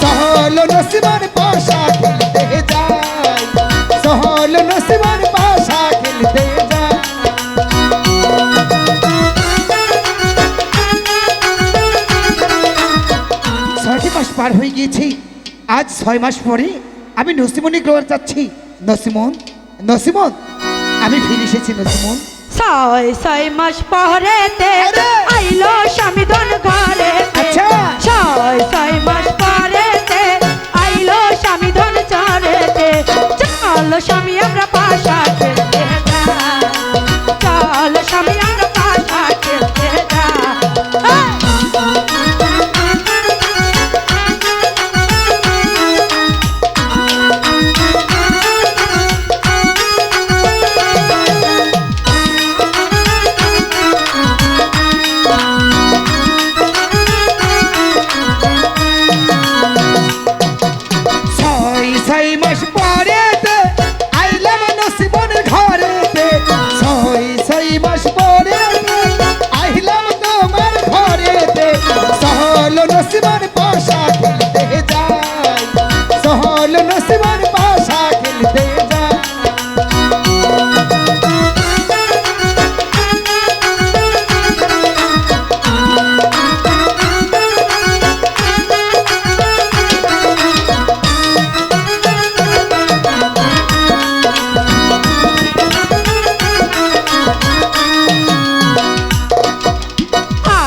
সহল নসিবার পাশা খেলতে যায়। সহল নসিবার পাশা খেলতে যায়। ছয়টি মাস পার হয়ে গিয়েছে। আজ ছয় মাস পরে আমি নসিমনি গ্রোয়ার যাচ্ছি নসিমন নসিমন আমি ফিরে এসেছি নসিমন। ছয় ছয় মাস আরে! আইলো স্বামীধন ঘরে আচ্ছা।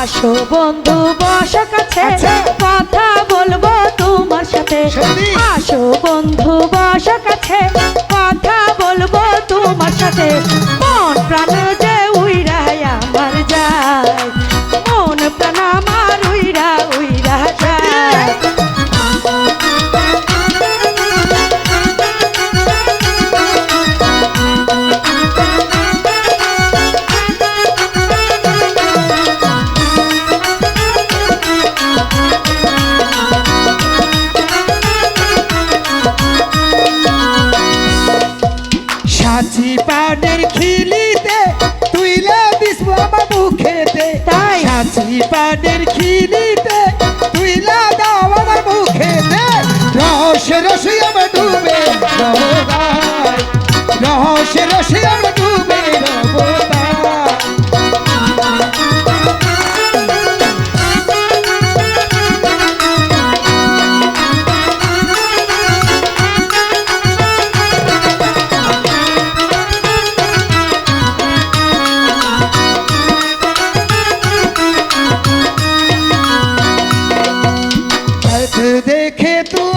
আসো বন্ধু বসো কাছে। কথা বলব তোমার সাথে। আসো বন্ধু। সাজি পাউডার খিলিতে তুইলা দিস আমার মুখেতে তাই? সাজি পাউডার খিলিতে তুইলা দাও আমার মুখেতে রস রসে দেখে তোমার